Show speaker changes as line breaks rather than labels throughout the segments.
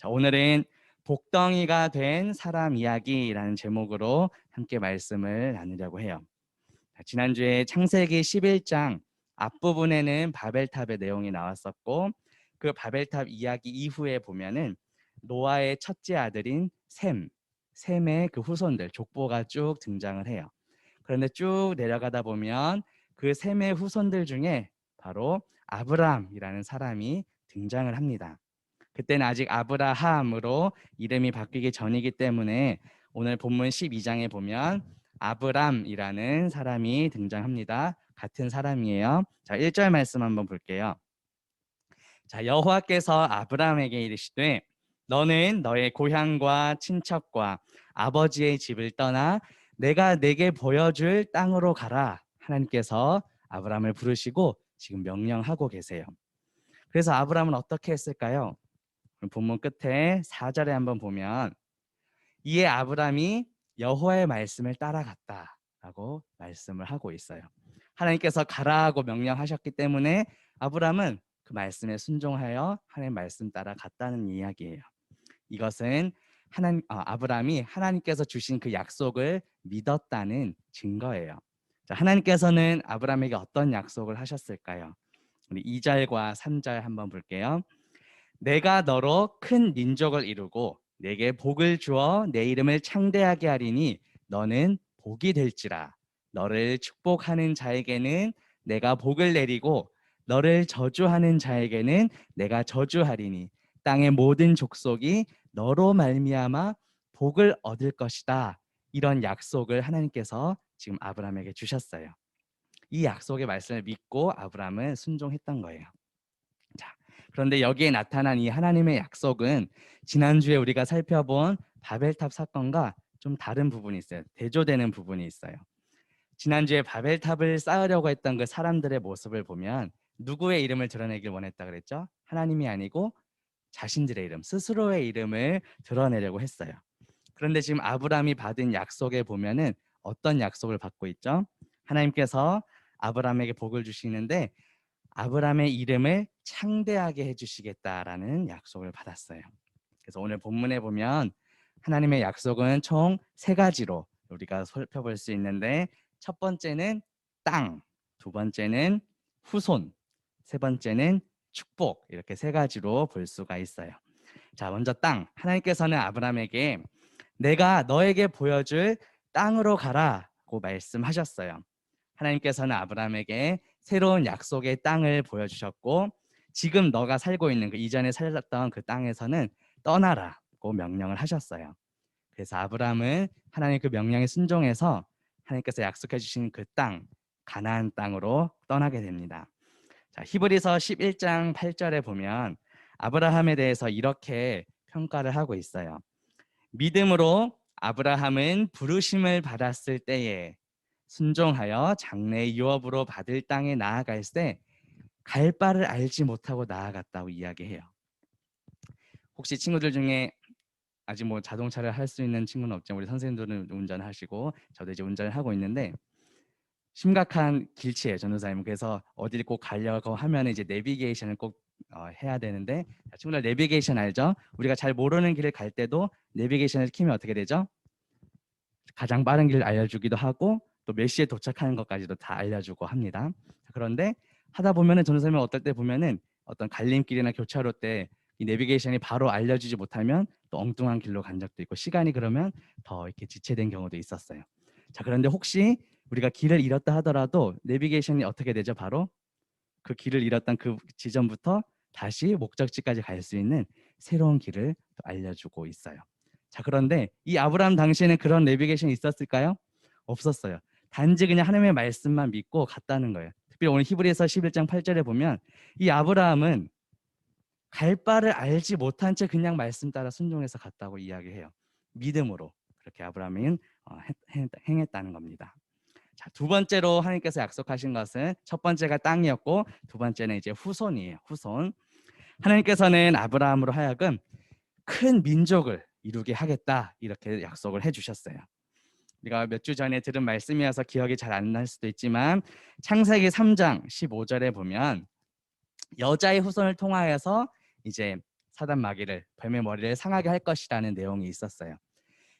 자, 오늘은 복덩이가 된 사람 이야기라는 제목으로 함께 말씀을 나누려고 해요. 자, 지난주에 창세기 11장 앞부분에는 바벨탑의 내용이 나왔었고 그 바벨탑 이야기 이후에 보면은 노아의 첫째 아들인 셈, 셈의 그 후손들 족보가 쭉 등장을 해요. 그런데 쭉 내려가다 보면 그 셈의 후손들 중에 바로 아브람이라는 사람이 등장을 합니다. 그때는 아직 아브라함으로 이름이 바뀌기 전이기 때문에 오늘 본문 12장에 보면 아브람이라는 사람이 등장합니다. 같은 사람이에요. 자, 1절 말씀 한번 볼게요. 자, 여호와께서 아브람에게 이르시되 너는 너의 고향과 친척과 아버지의 집을 떠나 내가 내게 보여줄 땅으로 가라. 하나님께서 아브람을 부르시고 지금 명령하고 계세요. 그래서 아브람은 어떻게 했을까요? 본문 끝에 4절에 한번 보면 이에 아브람이 여호와의 말씀을 따라갔다라고 말씀을 하고 있어요. 하나님께서 가라고 명령하셨기 때문에 아브람은 그 말씀에 순종하여 하나님 말씀 따라 갔다는 이야기예요. 이것은 하나님 아, 아브람이 하나님께서 주신 그 약속을 믿었다는 증거예요. 자, 하나님께서는 아브람에게 어떤 약속을 하셨을까요? 우리 2절과 3절 한번 볼게요. 내가 너로 큰 민족을 이루고 내게 복을 주어 내 이름을 창대하게 하리니 너는 복이 될지라 너를 축복하는 자에게는 내가 복을 내리고 너를 저주하는 자에게는 내가 저주하리니 땅의 모든 족속이 너로 말미암아 복을 얻을 것이다. 이런 약속을 하나님께서 지금 아브라함에게 주셨어요. 이 약속의 말씀을 믿고 아브라함은 순종했던 거예요. 자, 그런데 여기에 나타난 이 하나님의 약속은 지난주에 우리가 살펴본 바벨탑 사건과 좀 다른 부분이 있어요. 대조되는 부분이 있어요. 지난주에 바벨탑을 쌓으려고 했던 그 사람들의 모습을 보면 누구의 이름을 드러내길 원했다 그랬죠? 하나님이 아니고 자신들의 이름, 스스로의 이름을 드러내려고 했어요. 그런데 지금 아브라함이 받은 약속에 보면은 어떤 약속을 받고 있죠? 하나님께서 아브라함에게 복을 주시는데 아브라함의 이름을 창대하게 해주시겠다라는 약속을 받았어요. 그래서 오늘 본문에 보면 하나님의 약속은 총 세 가지로 우리가 살펴볼 수 있는데 첫 번째는 땅, 두 번째는 후손, 세 번째는 축복 이렇게 세 가지로 볼 수가 있어요. 자, 먼저 땅. 하나님께서는 아브라함에게 내가 너에게 보여줄 땅으로 가라고 말씀하셨어요. 하나님께서는 아브라함에게 새로운 약속의 땅을 보여주셨고 지금 너가 살고 있는 그 이전에 살았던 그 땅에서는 떠나라고 명령을 하셨어요. 그래서 아브라함은 하나님 그 명령에 순종해서 하나님께서 약속해 주신 그 땅, 가나안 땅으로 떠나게 됩니다. 자, 히브리서 11장 8절에 보면 아브라함에 대해서 이렇게 평가를 하고 있어요. 믿음으로 아브라함은 부르심을 받았을 때에 순종하여 장래 유업으로 받을 땅에 나아갈 때 갈 바를 알지 못하고 나아갔다고 이야기해요. 혹시 친구들 중에 아직 뭐 자동차를 할 수 있는 친구는 없지만 우리 선생님들은 운전하시고 저도 이제 운전을 하고 있는데 심각한 길치예요 전도사님. 그래서 어디를 꼭 가려고 하면 이제 내비게이션을 꼭 어, 해야 되는데 친구들 내비게이션 알죠? 우리가 잘 모르는 길을 갈 때도 내비게이션을 키면 어떻게 되죠? 가장 빠른 길을 알려주기도 하고 또 몇 시에 도착하는 것까지도 다 알려주고 합니다. 그런데 하다 보면은 전도사님 어떨 때 보면은 어떤 갈림길이나 교차로 때 이 내비게이션이 바로 알려주지 못하면 또 엉뚱한 길로 간 적도 있고 시간이 그러면 더 이렇게 지체된 경우도 있었어요. 자 그런데 혹시 우리가 길을 잃었다 하더라도 내비게이션이 어떻게 되죠? 바로 그 길을 잃었던 그 지점부터 다시 목적지까지 갈 수 있는 새로운 길을 또 알려주고 있어요. 자 그런데 이 아브라함 당시에는 그런 내비게이션이 있었을까요? 없었어요. 단지 그냥 하나님의 말씀만 믿고 갔다는 거예요. 특별히 오늘 히브리서 11장 8절에 보면 이 아브라함은 갈 바를 알지 못한 채 그냥 말씀 따라 순종해서 갔다고 이야기해요. 믿음으로 그렇게 아브라함은 어, 행했다는 겁니다. 자, 두 번째로 하나님께서 약속하신 것은 첫 번째가 땅이었고 두 번째는 이제 후손이에요. 후손. 하나님께서는 아브라함으로 하여금 큰 민족을 이루게 하겠다 이렇게 약속을 해 주셨어요. 우리가 몇 주 전에 들은 말씀이어서 기억이 잘 안 날 수도 있지만 창세기 3장 15절에 보면 여자의 후손을 통하여서 이제 사단 마귀를 뱀의 머리를 상하게 할 것이라는 내용이 있었어요.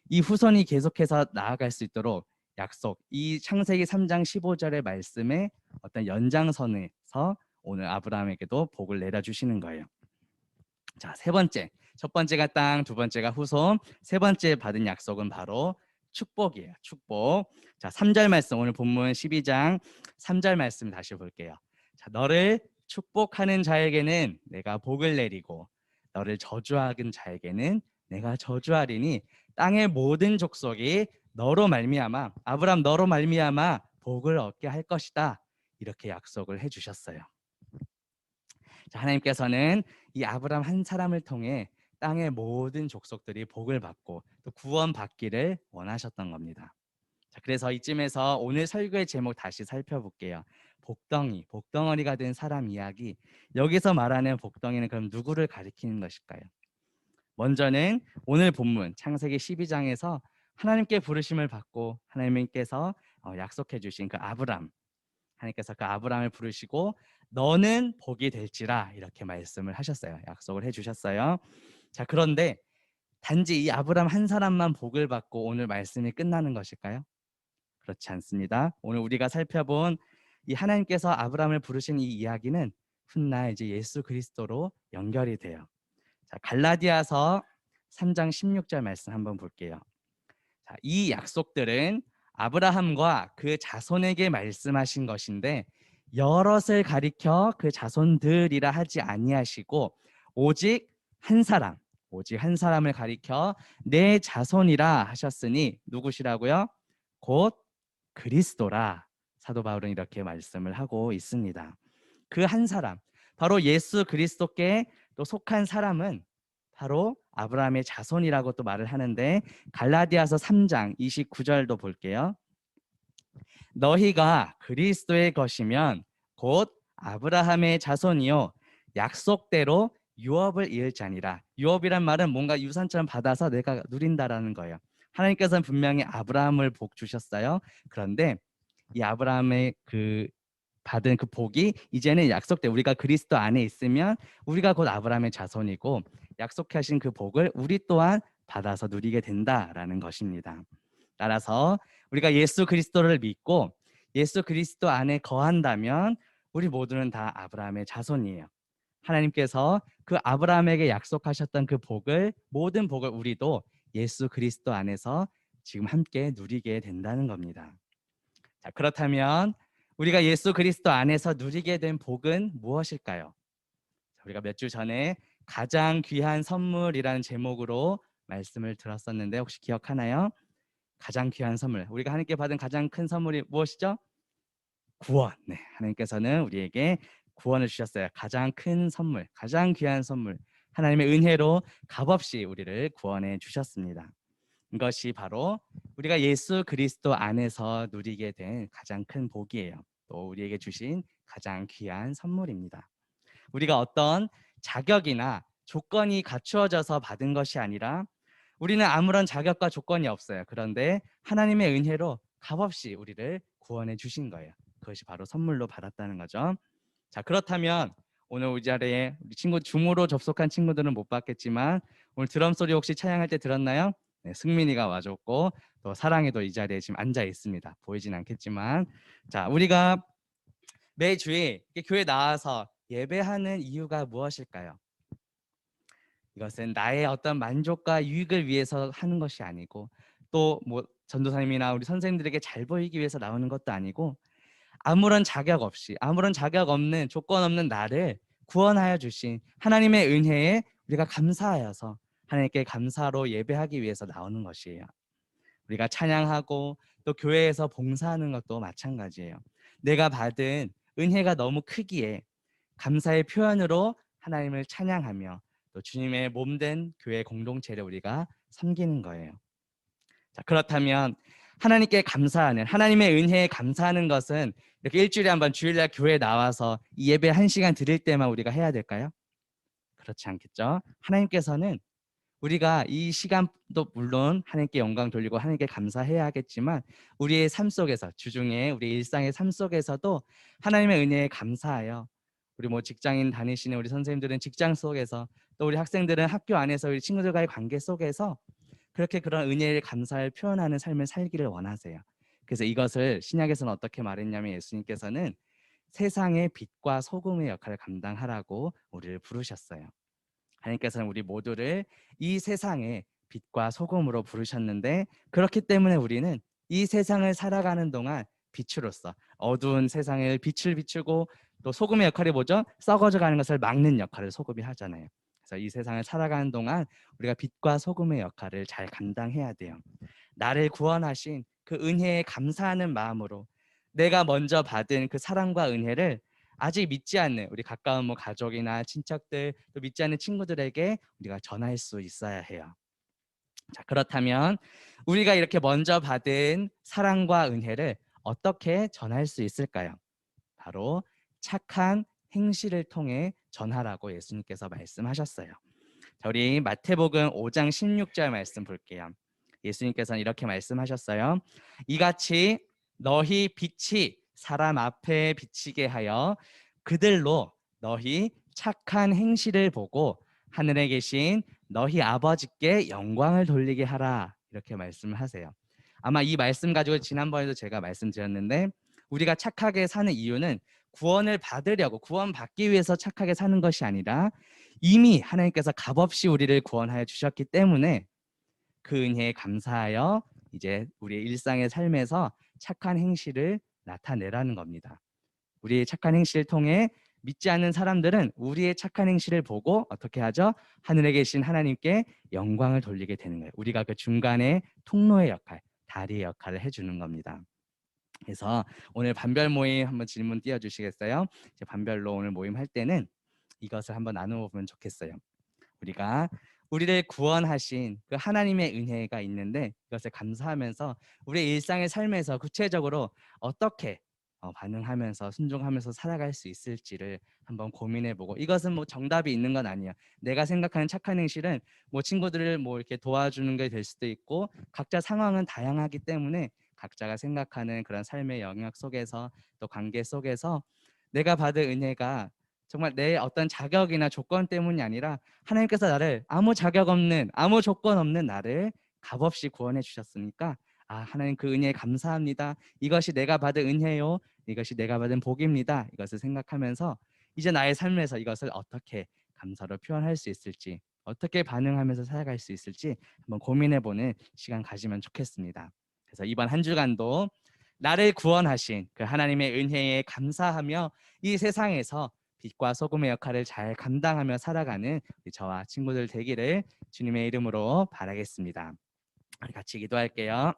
이 후손이 계속해서 나아갈 수 있도록 약속, 이 창세기 3장 15절의 말씀의 어떤 연장선에서 오늘 아브라함에게도 복을 내려주시는 거예요. 자, 세 번째. 첫 번째가 땅, 두 번째가 후손, 세 번째 받은 약속은 바로 축복이에요. 축복. 자, 3절 말씀 오늘 본문 12장 3절 말씀 다시 볼게요. 자, 너를 축복하는 자에게는 내가 복을 내리고 너를 저주하는 자에게는 내가 저주하리니 땅의 모든 족속이 너로 말미암아 아브람 너로 말미암아 복을 얻게 할 것이다. 이렇게 약속을 해 주셨어요. 자, 하나님께서는 이 아브람 한 사람을 통해 땅의 모든 족속들이 복을 받고 또 구원 받기를 원하셨던 겁니다. 자, 그래서 이쯤에서 오늘 설교의 제목 다시 살펴볼게요. 복덩이, 복덩어리가 된 사람 이야기. 여기서 말하는 복덩이는 그럼 누구를 가리키는 것일까요? 먼저는 오늘 본문 창세기 12장에서 하나님께 부르심을 받고 하나님께서 어, 약속해 주신 그 아브람 하나님께서 그 아브람을 부르시고 너는 복이 될지라 이렇게 말씀을 하셨어요. 약속을 해 주셨어요. 자, 그런데 단지 이 아브람 한 사람만 복을 받고 오늘 말씀이 끝나는 것일까요? 그렇지 않습니다. 오늘 우리가 살펴본 이 하나님께서 아브람을 부르신 이 이야기는 훗날 이제 예수 그리스도로 연결이 돼요. 자, 갈라디아서 3장 16절 말씀 한번 볼게요. 자, 이 약속들은 아브라함과 그 자손에게 말씀하신 것인데 여럿을 가리켜 그 자손들이라 하지 아니하시고 오직 한 사람, 오직 한 사람을 가리켜 내 자손이라 하셨으니 누구시라고요? 곧 그리스도라. 사도 바울은 이렇게 말씀을 하고 있습니다. 그 한 사람, 바로 예수 그리스도께 또 속한 사람은 바로 아브라함의 자손이라고 또 말을 하는데 갈라디아서 3장 29절도 볼게요. 너희가 그리스도의 것이면 곧 아브라함의 자손이요 약속대로 유업을 이을 자니라. 유업이란 말은 뭔가 유산처럼 받아서 내가 누린다라는 거예요. 하나님께서는 분명히 아브라함을 복 주셨어요. 그런데 이 아브라함의 그 받은 그 복이 이제는 약속돼 우리가 그리스도 안에 있으면 우리가 곧 아브라함의 자손이고 약속하신 그 복을 우리 또한 받아서 누리게 된다라는 것입니다. 따라서 우리가 예수 그리스도를 믿고 예수 그리스도 안에 거한다면 우리 모두는 다 아브라함의 자손이에요. 하나님께서 그 아브라함에게 약속하셨던 그 복을 모든 복을 우리도 예수 그리스도 안에서 지금 함께 누리게 된다는 겁니다. 자, 그렇다면 우리가 예수 그리스도 안에서 누리게 된 복은 무엇일까요? 우리가 몇 주 전에 가장 귀한 선물이라는 제목으로 말씀을 들었었는데 혹시 기억하나요? 가장 귀한 선물. 우리가 하나님께 받은 가장 큰 선물이 무엇이죠? 구원. 네, 하나님께서는 우리에게 구원을 주셨어요. 가장 큰 선물, 가장 귀한 선물. 하나님의 은혜로 값없이 우리를 구원해 주셨습니다. 이것이 바로 우리가 예수 그리스도 안에서 누리게 된 가장 큰 복이에요. 또 우리에게 주신 가장 귀한 선물입니다. 우리가 어떤 자격이나 조건이 갖추어져서 받은 것이 아니라 우리는 아무런 자격과 조건이 없어요. 그런데 하나님의 은혜로 값없이 우리를 구원해 주신 거예요. 그것이 바로 선물로 받았다는 거죠. 자, 그렇다면 오늘 이 자리에 우리 친구 줌으로 접속한 친구들은 못 봤겠지만 오늘 드럼 소리 혹시 찬양할 때 들었나요? 네, 승민이가 와줬고 또 사랑이도 이 자리에 지금 앉아 있습니다. 보이진 않겠지만 자, 우리가 매주에 교회 나와서 예배하는 이유가 무엇일까요? 이것은 나의 어떤 만족과 유익을 위해서 하는 것이 아니고 또 뭐 전도사님이나 우리 선생님들에게 잘 보이기 위해서 나오는 것도 아니고 아무런 자격 없이 아무런 자격 없는 조건 없는 나를 구원하여 주신 하나님의 은혜에 우리가 감사하여서 하나님께 감사로 예배하기 위해서 나오는 것이에요. 우리가 찬양하고 또 교회에서 봉사하는 것도 마찬가지예요. 내가 받은 은혜가 너무 크기에 감사의 표현으로 하나님을 찬양하며 또 주님의 몸된 교회 공동체를 우리가 섬기는 거예요. 자, 그렇다면 하나님께 감사하는 하나님의 은혜에 감사하는 것은 이렇게 일주일에 한 번 주일날 교회에 나와서 이 예배 한 시간 드릴 때만 우리가 해야 될까요? 그렇지 않겠죠. 하나님께서는 우리가 이 시간도 물론 하나님께 영광 돌리고 하나님께 감사해야 하겠지만 우리의 삶 속에서 주중에 우리 일상의 삶 속에서도 하나님의 은혜에 감사하여 우리 뭐 직장인 다니시는 우리 선생님들은 직장 속에서 또 우리 학생들은 학교 안에서 우리 친구들과의 관계 속에서 그렇게 그런 은혜를 감사를 표현하는 삶을 살기를 원하세요. 그래서 이것을 신약에서는 어떻게 말했냐면 예수님께서는 세상의 빛과 소금의 역할을 감당하라고 우리를 부르셨어요. 하나님께서는 우리 모두를 이 세상의 빛과 소금으로 부르셨는데 그렇기 때문에 우리는 이 세상을 살아가는 동안 빛으로서 어두운 세상을 빛을 비추고 또 소금의 역할이 뭐죠? 썩어져 가는 것을 막는 역할을 소금이 하잖아요. 그래서 이 세상을 살아가는 동안 우리가 빛과 소금의 역할을 잘 감당해야 돼요. 나를 구원하신 그 은혜에 감사하는 마음으로 내가 먼저 받은 그 사랑과 은혜를 아직 믿지 않는 우리 가까운 뭐 가족이나 친척들 또 믿지 않는 친구들에게 우리가 전할 수 있어야 해요. 자, 그렇다면 우리가 이렇게 먼저 받은 사랑과 은혜를 어떻게 전할 수 있을까요? 바로 착한 행실을 통해 전하라고 예수님께서 말씀하셨어요. 자, 우리 마태복음 5장 16절 말씀 볼게요. 예수님께서는 이렇게 말씀하셨어요. 이같이 너희 빛이 사람 앞에 비치게 하여 그들로 너희 착한 행실을 보고 하늘에 계신 너희 아버지께 영광을 돌리게 하라 이렇게 말씀을 하세요. 아마 이 말씀 가지고 지난번에도 제가 말씀드렸는데 우리가 착하게 사는 이유는 구원을 받으려고 구원받기 위해서 착하게 사는 것이 아니라 이미 하나님께서 값없이 우리를 구원하여 주셨기 때문에 그 은혜에 감사하여 이제 우리의 일상의 삶에서 착한 행실을 나타내라는 겁니다. 우리의 착한 행실을 통해 믿지 않는 사람들은 우리의 착한 행실을 보고 어떻게 하죠? 하늘에 계신 하나님께 영광을 돌리게 되는 거예요. 우리가 그 중간에 통로의 역할, 다리의 역할을 해주는 겁니다. 그래서 오늘 반별 모임 한번 질문 띄워주시겠어요? 이제 반별로 오늘 모임 할 때는 이것을 한번 나누어 보면 좋겠어요. 우리가 우리를 구원하신 그 하나님의 은혜가 있는데 이것을 감사하면서 우리의 일상의 삶에서 구체적으로 어떻게 어, 반응하면서 순종하면서 살아갈 수 있을지를 한번 고민해보고 이것은 뭐 정답이 있는 건 아니야. 내가 생각하는 착한 행실은 뭐 친구들을 뭐 이렇게 도와주는 게 될 수도 있고 각자 상황은 다양하기 때문에 각자가 생각하는 그런 삶의 영역 속에서 또 관계 속에서 내가 받은 은혜가 정말 내 어떤 자격이나 조건 때문이 아니라 하나님께서 나를 아무 자격 없는 아무 조건 없는 나를 값없이 구원해 주셨으니까 아 하나님 그 은혜에 감사합니다. 이것이 내가 받은 은혜요. 이것이 내가 받은 복입니다. 이것을 생각하면서 이제 나의 삶에서 이것을 어떻게 감사로 표현할 수 있을지 어떻게 반응하면서 살아갈 수 있을지 한번 고민해보는 시간 가지면 좋겠습니다. 그래서 이번 한 주간도 나를 구원하신 그 하나님의 은혜에 감사하며 이 세상에서 빛과 소금의 역할을 잘 감당하며 살아가는 저와 친구들 되기를 주님의 이름으로 바라겠습니다. 우리 같이 기도할게요.